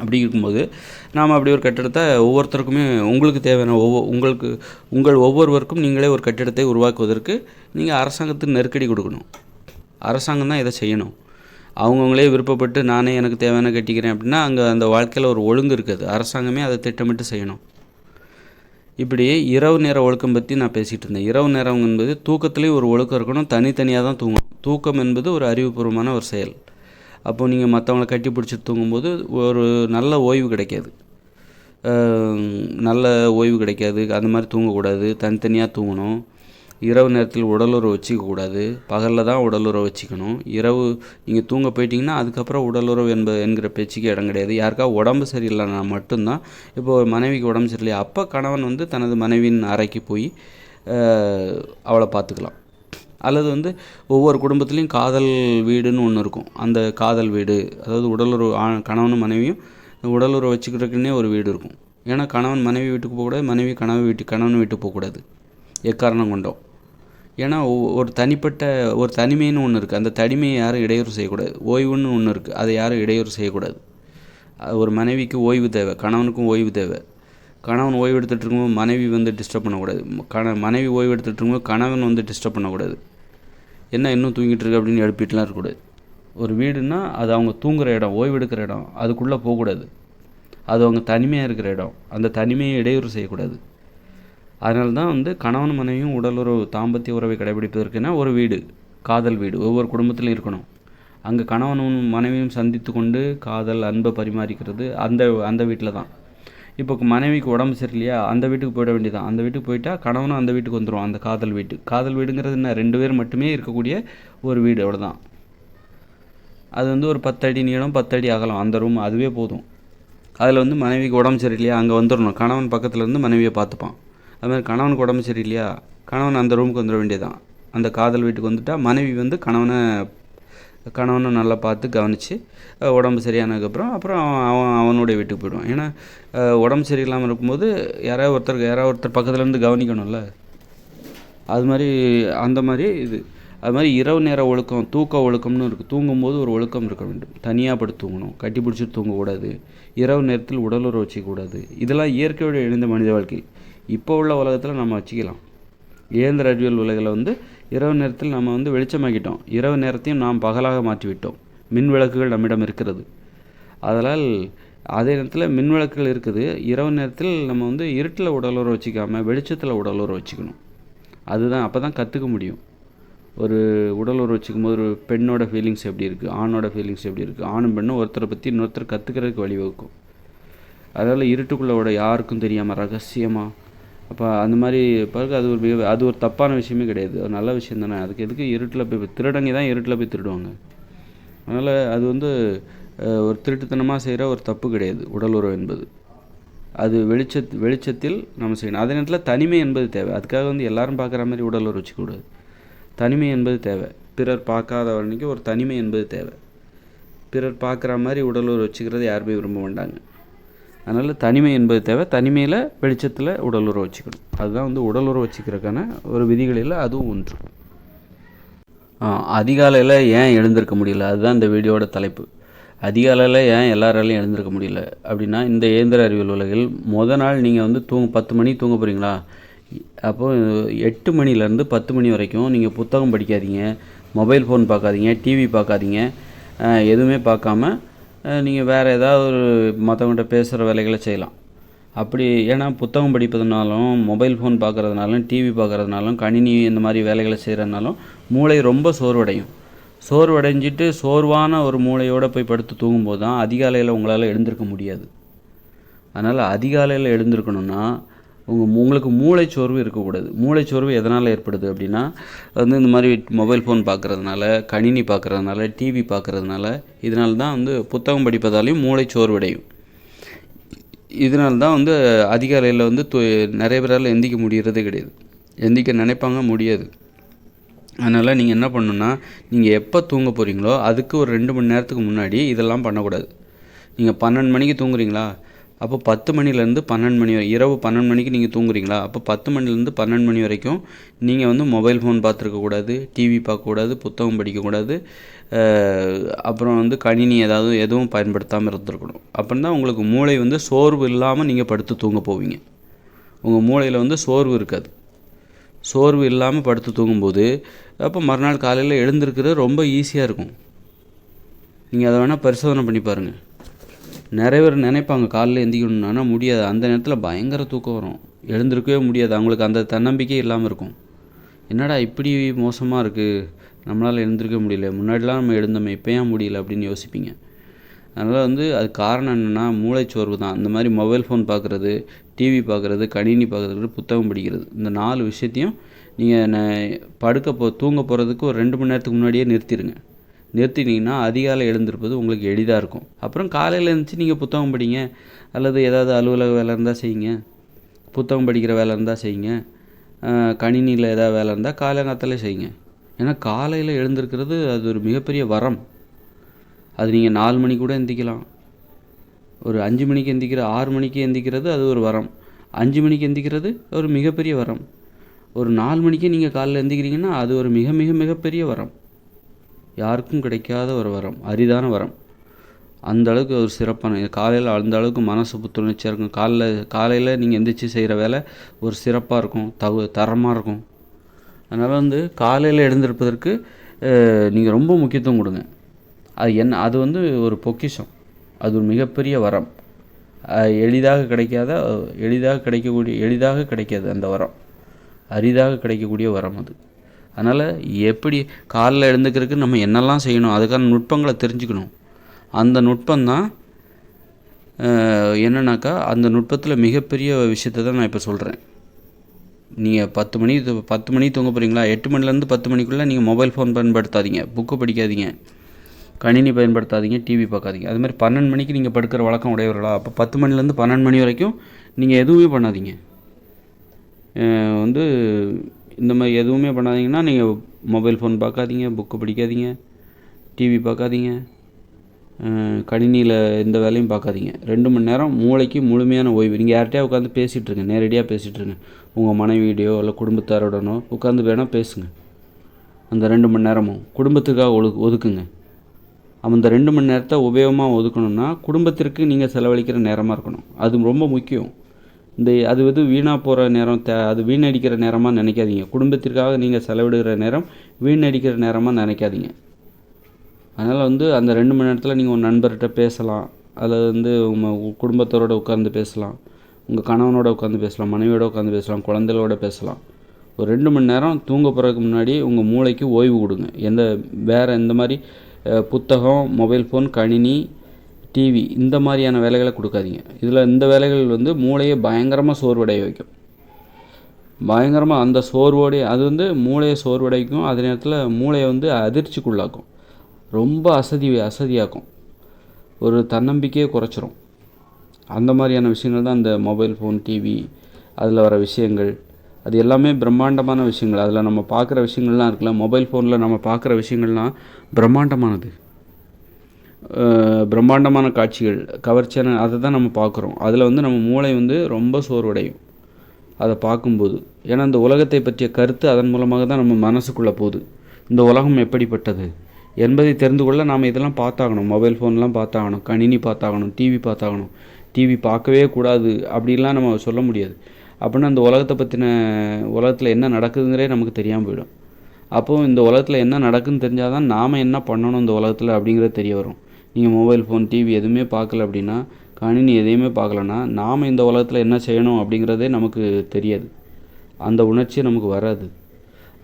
அப்படி இருக்கும்போது நாம் அப்படி ஒரு கட்டிடத்தை ஒவ்வொருத்தருக்குமே உங்களுக்கு தேவையான ஒவ்வொரு உங்களுக்கு உங்கள் ஒவ்வொருவருக்கும் நீங்களே ஒரு கட்டிடத்தை உருவாக்குவதற்கு நீங்கள் அரசாங்கத்துக்கு நெருக்கடி கொடுக்கணும். அரசாங்கம் தான் இதை செய்யணும். அவங்கவுங்களே விருப்பப்பட்டு நானே எனக்கு தேவையான கட்டிக்கிறேன் அப்படின்னா அங்கே அந்த வாழ்க்கையில் ஒரு ஒழுங்கு இருக்காது. அரசாங்கமே அதை திட்டமிட்டு செய்யணும். இப்படி இரவு நேர ஒழுக்கம் பற்றி நான் பேசிகிட்டு இருந்தேன். இரவு நேரம் என்பது தூக்கத்துலேயும் ஒரு ஒழுக்கம் இருக்கணும். தனித்தனியாக தான் தூங்கணும். தூக்கம் என்பது ஒரு அறிவுபூர்வமான ஒரு செயல். அப்போது நீங்கள் மற்றவங்கள கட்டி பிடிச்சிட்டு தூங்கும்போது ஒரு நல்ல ஓய்வு கிடைக்காது. நல்ல ஓய்வு கிடைக்காது. அந்த மாதிரி தூங்கக்கூடாது. தனித்தனியாக தூங்கணும். இரவு நேரத்தில் உடலுறவு வச்சுக்கக்கூடாது. பகலில் தான் உடலுறவு வச்சுக்கணும். இரவு நீங்கள் தூங்க போயிட்டீங்கன்னா அதுக்கப்புறம் உடலுறவு என்பது என்கிற பேச்சுக்கு இடம் கிடையாது. யாருக்கா உடம்பு சரியில்லைன்னா மட்டும்தான். இப்போ ஒரு மனைவிக்கு உடம்பு சரியில்லையா? அப்போ கணவன் வந்து தனது மனைவியின் அறைக்கு போய் அவளை பார்த்துக்கலாம். அல்லது வந்து ஒவ்வொரு குடும்பத்துலேயும் காதல் வீடுன்னு ஒன்று இருக்கும். அந்த காதல் வீடு அதாவது உடலுறவு ஆ- கணவனும் மனைவியும் உடலுறவு வச்சுக்கிறதுக்குன்னே ஒரு வீடு இருக்கும். ஏன்னா கணவன் மனைவி வீட்டுக்கு போகக்கூடாது மனைவி கணவன் வீட்டு கணவன் வீட்டுக்கு போகக்கூடாது. எக்காரணம் கொண்டோம் ஏன்னா ஒரு தனிப்பட்ட ஒரு தனிமைன்னு ஒன்று இருக்குது அந்த தனிமையை யாரும் இடையூறு செய்யக்கூடாது. ஓய்வுன்னு ஒன்று இருக்குது அதை யாரும் இடையூறு செய்யக்கூடாது. ஒரு மனைவிக்கு ஓய்வு தேவை. கணவனுக்கும் ஓய்வு தேவை. கணவன் ஓய்வு எடுத்துகிட்டு இருக்கும்போது மனைவி வந்து டிஸ்டர்ப் பண்ணக்கூடாது. கண மனைவி ஓய்வு எடுத்துகிட்டு இருக்கும்போது கணவன் வந்து டிஸ்டர்ப் பண்ணக்கூடாது. என்ன இன்னும் தூங்கிட்டு இருக்கு அப்படின்னு எழுப்பிட்டுலாம் இருக்கக்கூடாது. ஒரு வீடுன்னா அது அவங்க தூங்குகிற இடம் ஓய்வு எடுக்கிற இடம். அதுக்குள்ளே போகக்கூடாது. அது அவங்க தனிமையாக இருக்கிற இடம். அந்த தனிமையை இடையூறு செய்யக்கூடாது. அதனால தான் வந்து கணவன் மனைவியும் உடலுறவு தாம்பத்திய உறவை கடைபிடிப்பதற்குன்னா ஒரு வீடு காதல் வீடு ஒவ்வொரு குடும்பத்திலும் இருக்கணும். அங்கே கணவனும் மனைவியும் சந்தித்து கொண்டு காதல் அன்பை பரிமாறிக்கிறது அந்த அந்த வீட்டில் தான். இப்போ மனைவிக்கு உடம்பு சரியில்லையா அந்த வீட்டுக்கு போயிட வேண்டியதான் அந்த வீட்டுக்கு போயிட்டா கணவனும் அந்த வீட்டுக்கு வந்துடும் அந்த காதல் வீட்டு. காதல் வீடுங்கிறது என்ன? ரெண்டு பேர் மட்டுமே இருக்கக்கூடிய ஒரு வீடு அவ்வளோதான் அது வந்து ஒரு பத்தடி நீளம் பத்தடி அகலம் அந்த ரூம் அதுவே போதும். அதில் வந்து மனைவிக்கு உடம்பு சரியில்லையா அங்கே வந்துடணும் கணவன் பக்கத்தில் இருந்து மனைவியை பார்த்துப்பான். அது மாதிரி கணவனுக்கு உடம்பு சரியில்லையா? கணவன் அந்த ரூமுக்கு வந்துட வேண்டியதான் அந்த காதல் வீட்டுக்கு வந்துட்டால் மனைவி வந்து கணவனை கணவனை நல்லா பார்த்து கவனித்து உடம்பு சரியானதுக்கப்புறம் அப்புறம் அவன் அவன் அவனுடைய வீட்டுக்கு போயிடுவான். ஏன்னா உடம்பு சரியில்லாமல் இருக்கும்போது யாராவது ஒருத்தர் யாராவது ஒருத்தர் பக்கத்துலேருந்து கவனிக்கணும்ல? அது மாதிரி அந்த மாதிரி இது. அது மாதிரி இரவு நேர ஒழுக்கம் தூக்க ஒழுக்கம்னு இருக்குது தூங்கும்போது ஒரு ஒழுக்கம் இருக்க வேண்டும். தனியாக படுத்து தூங்கணும். கட்டி பிடிச்சிட்டு தூங்கக்கூடாது. இரவு நேரத்தில் உடலுறவு வச்சிக்கூடாது இதெல்லாம் இயற்கையோடு இணைந்த மனித வாழ்க்கை. இப்போ உள்ள உலகத்தில் நம்ம வச்சுக்கலாம். இயந்திர அறிவியல் உலகில் வந்து இரவு நேரத்தில் நம்ம வந்து வெளிச்சமாக்கிட்டோம். இரவு நேரத்தையும் நாம் பகலாக மாற்றிவிட்டோம். மின் விளக்குகள் நம்மிடம் இருக்கிறது. அதனால் அதே நேரத்தில் மின் விளக்குகள் இருக்குது. இரவு நேரத்தில் நம்ம வந்து இருட்டில் உடலுறவு வச்சுக்காமல் வெளிச்சத்தில் உடலுறவு வச்சுக்கணும். அதுதான் அப்போ தான் கற்றுக்க முடியும். ஒரு உடல் வச்சுக்கும் போது ஒரு பெண்ணோட ஃபீலிங்ஸ் எப்படி இருக்குது ஆணோட ஃபீலிங்ஸ் எப்படி இருக்குது ஆணும் பெண்ணும் ஒருத்தரை பற்றி இன்னொருத்தர் கற்றுக்கிறதுக்கு வழிவகுக்கும். அதனால் இருட்டுக்குள்ளே யாருக்கும் தெரியாமல் ரகசியமாக அப்போ அந்த மாதிரி பிறகு அது ஒரு மிக அது ஒரு தப்பான விஷயமே கிடையாது. ஒரு நல்ல விஷயம் தானே. அதுக்கு எதுக்கு இருட்டில் போய் திருடங்க தான் இருட்டில் போய் திருடுவாங்க. அதனால் அது வந்து ஒரு திருட்டுத்தனமாக செய்கிற ஒரு தப்பு கிடையாது. உடல் உறவு என்பது. அது வெளிச்ச வெளிச்சத்தில் நம்ம செய்யணும். அதே நேரத்தில் தனிமை என்பது தேவை. அதுக்காக வந்து எல்லாரும் பார்க்குற மாதிரி உடல் உறவு வச்சுக்கூடாது. தனிமை என்பது தேவை. பிறர் பார்க்காத வரைக்கும் ஒரு தனிமை என்பது தேவை. பிறர் பார்க்குற மாதிரி உடல் உறவு வச்சுக்கிறது யாருமே விரும்ப மாட்டாங்க. அதனால் தனிமை என்பது தேவை. தனிமையில் வெளிச்சத்தில் உடல் உறவு வச்சுக்கணும். அதுதான் வந்து உடல் உறவு வச்சுக்கிறதுக்கான ஒரு விதிகளில் அதுவும் ஒன்று. அதிகாலையில் ஏன் எழுந்திருக்க முடியல? அதுதான் இந்த வீடியோட தலைப்பு. அதிகாலையில் ஏன் எல்லாராலையும் எழுந்திருக்க முடியல? அப்படின்னா இந்த இயந்திர அறிவியல் உலகில் முத நாள் நீங்கள் வந்து தூங்க பத்து மணி தூங்க போகிறீங்களா அப்போது எட்டு மணிலேருந்து பத்து மணி வரைக்கும் நீங்கள் புத்தகம் படிக்காதீங்க. மொபைல் ஃபோன் பார்க்காதீங்க. டிவி பார்க்காதீங்க. எதுவுமே பார்க்காம நீங்கள் வேறு ஏதாவது ஒரு மற்றவங்கள்ட்ட பேசுகிற வேலைகளை செய்யலாம். அப்படி ஏன்னா புத்தகம் படிப்பதுனாலும் மொபைல் ஃபோன் பார்க்குறதுனாலும் டிவி பார்க்குறதுனாலும் கணினி இந்த மாதிரி வேலைகளை செய்கிறதுனாலும் மூளை ரொம்ப சோர்வடையும். சோர்வடைஞ்சிட்டு சோர்வான ஒரு மூளையோடு போய் படுத்து தூங்கும்போது தான் அதிகாலையில் உங்களால் எழுந்திருக்க முடியாது. அதனால் அதிகாலையில் எழுந்திருக்கணும்னா உங்கள் உங்களுக்கு மூளைச்சோர்வு இருக்கக்கூடாது. மூளைச்சோர்வு எதனால் ஏற்படுது அப்படின்னா வந்து இந்த மாதிரி மொபைல் ஃபோன் பார்க்குறதுனால கணினி பார்க்குறதுனால டிவி பார்க்குறதுனால இதனால தான் வந்து புத்தகம் படிப்பதாலையும் மூளைச்சோர்வடையும். இதனால தான் வந்து அதிகாலையில் வந்து நிறைய பேரால் எந்திக்க முடியறதே கிடையாது. எந்திக்க நினைப்பாங்க முடியாது. அதனால் நீங்கள் என்ன பண்ணணுன்னா நீங்கள் எப்போ தூங்க போகிறீங்களோ அதுக்கு ஒரு ரெண்டு மணி நேரத்துக்கு முன்னாடி இதெல்லாம் பண்ணக்கூடாது. நீங்கள் பன்னெண்டு மணிக்கு தூங்குறீங்களா? அப்போ பத்து மணிலேருந்து பன்னெண்டு மணி வரை இரவு பன்னெண்டு மணிக்கு நீங்கள் தூங்குறீங்களா? அப்போ பத்து மணிலேருந்து பன்னெண்டு மணி வரைக்கும் நீங்கள் வந்து மொபைல் ஃபோன் பார்த்துருக்கக்கூடாது டிவி பார்க்கக்கூடாது புத்தகம் படிக்கக்கூடாது அப்புறம் வந்து கணினி ஏதாவது எதுவும் பயன்படுத்தாமல் இருந்திருக்கணும். அப்படின்னா தான் உங்களுக்கு மூளை வந்து சோர்வு இல்லாமல் நீங்கள் படுத்து தூங்க போவீங்க. உங்கள் மூளையில் வந்து சோர்வு இருக்காது. சோர்வு இல்லாமல் படுத்து தூங்கும்போது அப்போ மறுநாள் காலையில் எழுந்திருக்கிறது ரொம்ப ஈஸியாக இருக்கும். நீங்கள் அதை வேணால் பரிசோதனை பண்ணி பாருங்கள் நிறைய பேர் நினைப்பாங்க காலையில் எந்திக்கணும்னு ஆனால் முடியாது. அந்த நேரத்தில் பயங்கர தூக்கம் வரும். எழுந்திருக்கவே முடியாது. அவங்களுக்கு அந்த தன்னம்பிக்கை இல்லாமல் இருக்கும். என்னடா இப்படி மோசமாக இருக்குது நம்மளால் எழுந்திருக்க முடியல. முன்னாடிலாம் நம்ம எழுந்தோமே இப்போ ஏன் முடியல அப்படின்னு யோசிப்பீங்க. அதனால் வந்து அது காரணம் என்னென்னா மூளைச்சோர்வு தான். இந்த மாதிரி மொபைல் ஃபோன் பார்க்குறது டிவி பார்க்குறது கணினி பார்க்குறது புத்தகம் படிக்கிறது. இந்த நாலு விஷயத்தையும் நீங்கள் படுக்க போ தூங்க போகிறதுக்கு ஒரு ரெண்டு மணி நேரத்துக்கு முன்னாடியே நிறுத்திடுங்க நிறுத்தினீங்கன்னா அதிகாலை எழுந்திருப்பது உங்களுக்கு எளிதாக இருக்கும். அப்புறம் காலையில் எழுந்துச்சு நீங்கள் புத்தகம் படிங்க. அல்லது ஏதாவது அலுவலக வேலை இருந்தால் செய்யுங்க. புத்தகம் படிக்கிற வேலை இருந்தால் செய்யுங்க. கணினியில் ஏதாவது வேலை இருந்தால் காலை செய்யுங்க. ஏன்னா காலையில் எழுந்திருக்கிறது அது ஒரு மிகப்பெரிய வரம். அது நீங்கள் நாலு மணிக்கு கூட எந்திக்கலாம். ஒரு அஞ்சு மணிக்கு எந்திக்கிற ஆறு மணிக்கு எந்திக்கிறது அது ஒரு வரம். அஞ்சு மணிக்கு எந்திக்கிறது ஒரு மிகப்பெரிய வரம். ஒரு நாலு மணிக்கே நீங்கள் காலையில் எந்திக்கிறீங்கன்னா அது ஒரு மிக மிக மிகப்பெரிய வரம். யாருக்கும் கிடைக்காத ஒரு வரம் அரிதான வரம். அந்த அளவுக்கு ஒரு சிறப்பான காலையில் அந்த அளவுக்கு மனசு புத்துணர்ச்சியாக இருக்கும். காலைல காலையில் நீங்கள் எந்திரிச்சு செய்கிற வேலை ஒரு சிறப்பாக இருக்கும் தகு தரமாக இருக்கும். அதனால் வந்து காலையில் எழுந்திருப்பதற்கு நீங்கள் ரொம்ப முக்கியத்துவம் கொடுங்க. அது என்ன அது வந்து ஒரு பொக்கிஷம். அது ஒரு மிகப்பெரிய வரம். எளிதாக கிடைக்காத எளிதாக கிடைக்கக்கூடிய எளிதாக கிடைக்காது அந்த வரம். அரிதாக கிடைக்கக்கூடிய வரம் அது. அதனால் எப்படி காலைல எழுந்துக்கிறதுக்கு நம்ம என்னெல்லாம் செய்யணும் அதுக்கான நுட்பங்களை தெரிஞ்சுக்கணும். அந்த நுட்பம் தான் என்னன்னாக்கா அந்த நுட்பத்தில் மிகப்பெரிய விஷயத்தை தான் நான் இப்போ சொல்கிறேன் நீங்கள் பத்து மணி பத்து மணி தூங்க போகிறீங்களா எட்டு மணிலேருந்து பத்து மணிக்குள்ளே நீங்கள் மொபைல் ஃபோன் பயன்படுத்தாதீங்க. புக்கு படிக்காதீங்க. கணினி பயன்படுத்தாதீங்க. டிவி பார்க்காதீங்க. அது மாதிரி பன்னெண்டு மணிக்கு நீங்கள் படுக்கிற வழக்கம் உடையவர்களா? அப்போ பத்து மணிலேருந்து பன்னெண்டு மணி வரைக்கும் நீங்கள் எதுவுமே பண்ணாதீங்க. வந்து இந்த மாதிரி எதுவுமே பண்ணாதீங்கன்னா நீங்கள் மொபைல் ஃபோன் பார்க்காதீங்க புக்கு படிக்காதீங்க டிவி பார்க்காதீங்க கணினியில் எந்த வேலையும் பார்க்காதீங்க. ரெண்டு மணி நேரம் மூளைக்கு முழுமையான ஓய்வு. நீங்கள் யார்கிட்டயா உட்காந்து பேசிகிட்டு இருங்க நேரடியாக பேசிகிட்டு இருங்க. உங்கள் மனைவியோடையோ இல்லை குடும்பத்தாரோடனோ உட்காந்து வேணால் பேசுங்க. அந்த ரெண்டு மணி நேரமும் குடும்பத்துக்காக ஒழு ஒதுக்குங்க. அந்த ரெண்டு மணி நேரத்தை உபயோகமாக ஒதுக்கணும்னா குடும்பத்திற்கு நீங்கள் செலவழிக்கிற நேரமாக இருக்கணும். அது ரொம்ப முக்கியம். இந்த அது வந்து வீணாக போகிற நேரம் தே அது வீணடிக்கிற நேரமாக நினைக்காதீங்க. குடும்பத்திற்காக நீங்கள் செலவிடுகிற நேரம் வீணடிக்கிற நேரமாக நினைக்காதீங்க. அதனால் வந்து அந்த ரெண்டு மணி நேரத்தில் நீங்கள் உங்கள் நண்பர்கிட்ட பேசலாம். அல்லது வந்து உங்கள் குடும்பத்தோட உட்காந்து பேசலாம். உங்கள் கணவனோட உட்காந்து பேசலாம். மனைவியோட உட்காந்து பேசலாம். குழந்தைகளோட பேசலாம். ஒரு ரெண்டு மணி நேரம் தூங்க போகிறதுக்கு முன்னாடி உங்கள் மூளைக்கு ஓய்வு கொடுங்க. எந்த வேறு இந்த மாதிரி புத்தகம் மொபைல் ஃபோன் கணினி டிவி இந்த மாதிரியான வேலைகளை கொடுக்காதீங்க. இதில் இந்த வேலைகள் வந்து மூளையை பயங்கரமாக சோர்வடைய வைக்கும். பயங்கரமாக அந்த சோர்வோடைய அது வந்து மூளையை சோர்வடைக்கும் அதே நேரத்தில் மூளையை வந்து அதிர்ச்சிக்குள்ளாக்கும். ரொம்ப அசதி அசதியாக்கும். ஒரு தன்னம்பிக்கையை குறைச்சிரும். அந்த மாதிரியான விஷயங்கள் தான் இந்த மொபைல் ஃபோன் டிவி அதில் வர விஷயங்கள். அது எல்லாமே பிரம்மாண்டமான விஷயங்கள். அதில் நம்ம பார்க்குற விஷயங்கள்லாம் இருக்குல்ல மொபைல் ஃபோனில் நம்ம பார்க்குற விஷயங்கள்லாம் பிரம்மாண்டமானது. பிரம்மாண்டமான காட்சிகள் கவர்ச்சியான அதை தான் நம்ம பார்க்குறோம். அதில் வந்து நம்ம மூளை வந்து ரொம்ப சோர்வடையும். அதை பார்க்கும்போது. ஏன்னா இந்த உலகத்தை பற்றிய கருத்து அதன் மூலமாக தான் நம்ம மனசுக்குள்ளே போகுது. இந்த உலகம் எப்படிப்பட்டது? என்பதை தெரிந்து கொள்ள நாம் இதெல்லாம் பார்த்தாகணும். மொபைல் ஃபோன்லாம் பார்த்தாகணும். கணினி பார்த்தாகணும். டிவி பார்த்தாகணும். டிவி பார்க்கவே கூடாது அப்படிலாம் நம்ம சொல்ல முடியாது. அப்படின்னா அந்த உலகத்தை பற்றின உலகத்தில் என்ன நடக்குதுங்கிறே நமக்கு தெரியாமல் போயிடும். அப்போது இந்த உலகத்தில் என்ன நடக்குதுன்னு தெரிஞ்சால் தான் நாம் என்ன பண்ணணும் இந்த உலகத்தில் அப்படிங்கிறது தெரிய வரும். நீங்கள் மொபைல் ஃபோன் டிவி எதுவுமே பார்க்கல அப்படின்னா கணினி எதையுமே பார்க்கலன்னா நாம் இந்த உலகத்தில் என்ன செய்யணும் அப்படிங்கிறதே நமக்கு தெரியாது. அந்த உணர்ச்சி நமக்கு வராது.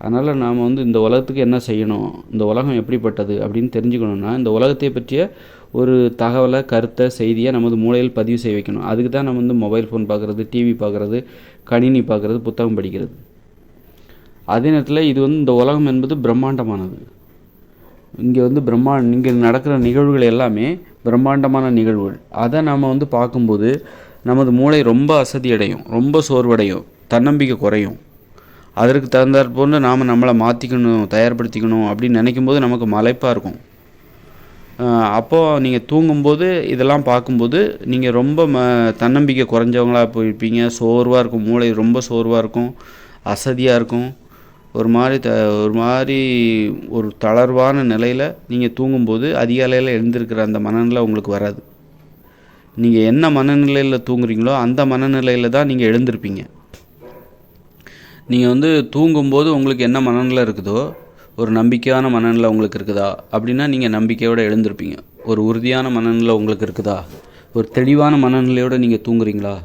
அதனால் நாம் வந்து இந்த உலகத்துக்கு என்ன செய்யணும் இந்த உலகம் எப்படிப்பட்டது அப்படின்னு தெரிஞ்சுக்கணுன்னா இந்த உலகத்தை பற்றிய ஒரு தகவலை கருத்தை செய்தியை நமது மூளையில் பதிவு செய்ய வைக்கணும். அதுக்கு தான் நம்ம வந்து மொபைல் ஃபோன் பார்க்குறது டிவி பார்க்குறது கணினி பார்க்குறது புத்தகம் படிக்கிறது. அதே நேரத்தில் இது வந்து இந்த உலகம் என்பது பிரம்மாண்டமானது. இங்கே வந்து பிரம்மாண்ட இங்கே நடக்கிற நிகழ்வுகள் எல்லாமே பிரம்மாண்டமான நிகழ்வுகள். அதை நாம் வந்து பார்க்கும்போது நமது மூளை ரொம்ப அசதி அடையும் ரொம்ப சோர்வடையும் தன்னம்பிக்கை குறையும். அதற்கு தகுந்தாற்போன்று நாம் நம்மளை மாற்றிக்கணும் தயார்படுத்திக்கணும் அப்படின்னு நினைக்கும் போது நமக்கு மலைப்பாக இருக்கும். அப்போது நீங்கள் தூங்கும்போது இதெல்லாம் பார்க்கும்போது நீங்கள் ரொம்ப ம தன்னம்பிக்கை குறைஞ்சவங்களாக போயிருப்பீங்க. சோர்வாக இருக்கும் மூளை ரொம்ப சோர்வாக இருக்கும் அசதியாக இருக்கும். ஒரு மாதிரி த ஒரு மாதிரி ஒரு தளர்வான நிலையில் நீங்கள் தூங்கும்போது அதிகாலையில் எழுந்திருக்கிற அந்த மனநிலை உங்களுக்கு வராது. நீங்கள் என்ன மனநிலையில் தூங்குறீங்களோ அந்த மனநிலையில் தான் நீங்கள் எழுந்திருப்பீங்க. நீங்கள் வந்து தூங்கும்போது உங்களுக்கு என்ன மனநிலை இருக்குதோ ஒரு நம்பிக்கையான மனநிலை உங்களுக்கு இருக்குதா? அப்படின்னா நீங்கள் நம்பிக்கையோடு எழுந்திருப்பீங்க. ஒரு உறுதியான மனநிலை உங்களுக்கு இருக்குதா? ஒரு தெளிவான மனநிலையோடு நீங்கள் தூங்குறீங்களா?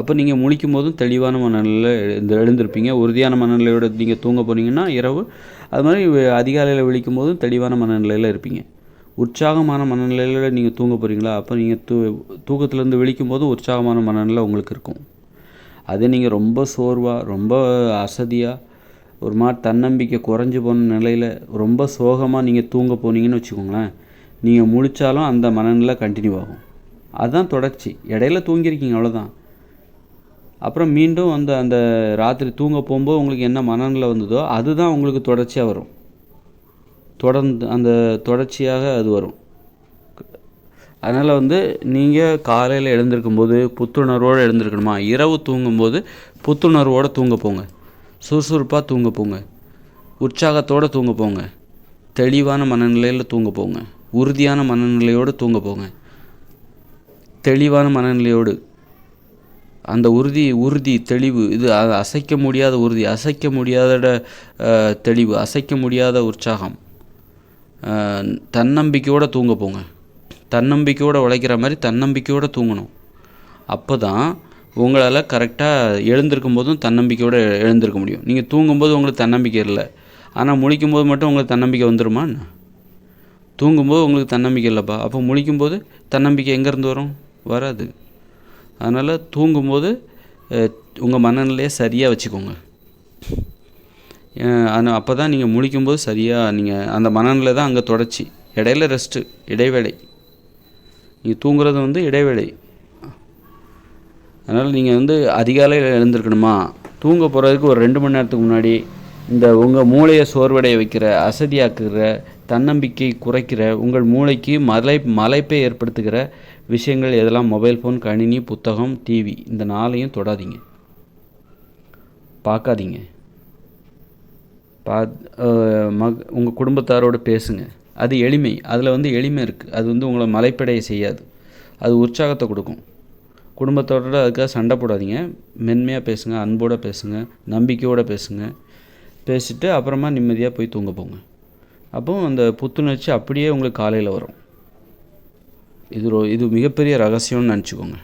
அப்போ நீங்கள் முழிக்கும் போதும் தெளிவான மனநிலையில் எழுந்து எழுந்திருப்பீங்க. உறுதியான மனநிலையோடு நீங்கள் தூங்க போனீங்கன்னா இரவு. அது மாதிரி அதிகாலையில் விழிக்கும் போதும் தெளிவான மனநிலையில் இருப்பீங்க. உற்சாகமான மனநிலையில் நீங்கள் தூங்க போகிறீங்களா அப்போ நீங்கள் தூ தூக்கத்துலேருந்து விழிக்கும் போது உற்சாகமான மனநிலை உங்களுக்கு இருக்கும். அதே நீங்கள் ரொம்ப சோர்வாக ரொம்ப அசதியாக ஒரு மாதிரி தன்னம்பிக்கை குறைஞ்சி போன நிலையில் ரொம்ப சோகமாக நீங்கள் தூங்க போனீங்கன்னு வச்சுக்கோங்களேன். நீங்கள் முழிச்சாலும் அந்த மனநிலை கண்டினியூ ஆகும். அதுதான் தொடர்ச்சி. இடையில தூங்கியிருக்கீங்க அவ்வளோதான் அப்புறம் மீண்டும் அந்த அந்த ராத்திரி தூங்க போகும்போது உங்களுக்கு என்ன மனநிலை வந்ததோ அதுதான் உங்களுக்கு தொடர்ச்சியாக வரும். தொடர்ந்து அந்த தொடர்ச்சியாக அது வரும். அதனால் வந்து நீங்கள் காலையில் எழுந்திருக்கும் போது புத்துணர்வோடு எழுந்திருக்கணுமா? இரவு தூங்கும்போது புத்துணர்வோடு தூங்க போங்க. சுறுசுறுப்பாக தூங்க போங்க. உற்சாகத்தோடு தூங்க போங்க. தெளிவான மனநிலையில் தூங்க போங்க. உறுதியான மனநிலையோடு தூங்க போங்க. தெளிவான மனநிலையோடு. அந்த உறுதி உறுதி தெளிவு இது அசைக்க முடியாத உறுதி அசைக்க முடியாத தெளிவு அசைக்க முடியாத உற்சாகம். தன்னம்பிக்கையோடு தூங்க போங்க. தன்னம்பிக்கையோடு உழைக்கிற மாதிரி தன்னம்பிக்கையோடு தூங்கணும். அப்போ தான் உங்களால் கரெக்டாக எழுந்திருக்கும் போதும் தன்னம்பிக்கையோடு எழுந்திருக்க முடியும். நீங்கள் தூங்கும்போது உங்களுக்கு தன்னம்பிக்கை இல்லை. ஆனால் முழிக்கும் போது மட்டும் உங்களுக்கு தன்னம்பிக்கை வந்துருமா தூங்கும்போது உங்களுக்கு தன்னம்பிக்கை இல்லைப்பா. அப்போ முழிக்கும்போது தன்னம்பிக்கை எங்கேருந்து வரும்? வராது. அதனால் தூங்கும்போது உங்கள் மனநிலையை சரியாக வச்சுக்கோங்க. ஆனால் அப்போ தான் நீங்கள் முழிக்கும்போது சரியாக நீங்கள் அந்த மனநிலை தான் அங்கே தொடச்சி இடையில ரெஸ்ட்டு இடைவேளை. நீங்கள் தூங்குறது வந்து இடைவேளை. அதனால் நீங்கள் வந்து அதிகாலையில் எழுந்திருக்கணுமா? தூங்க போகிறதுக்கு ஒரு ரெண்டு மணி நேரத்துக்கு முன்னாடி இந்த உங்கள் மூளையை சோர்வடைய வைக்கிற அசதியாக்குகிற தன்னம்பிக்கை குறைக்கிற உங்கள் மூளைக்கு மலை மலைப்பை ஏற்படுத்துகிற விஷயங்கள் எதெல்லாம் மொபைல் ஃபோன் கணினி புத்தகம் டிவி இந்த நாளையும் தொடாதீங்க. பார்க்காதீங்க. பா மக உங்கள் குடும்பத்தாரோடு பேசுங்க. அது எளிமை. அதில் வந்து எளிமை இருக்குது அது வந்து உங்களை மலைப்படைய செய்யாது. அது உற்சாகத்தை கொடுக்கும். குடும்பத்தோட அதுக்காக சண்டை போடாதீங்க. மென்மையாக பேசுங்க அன்போடு பேசுங்க நம்பிக்கையோடு பேசுங்க. பேசிட்டு அப்புறமா நிம்மதியாக போய் தூங்க போங்க. அப்போ அந்த புத்துணர்ச்சி அப்படியே உங்களுக்கு காலையில் வரும். இது இது மிகப்பெரிய ரகசியம்னு நினச்சிக்கோங்க.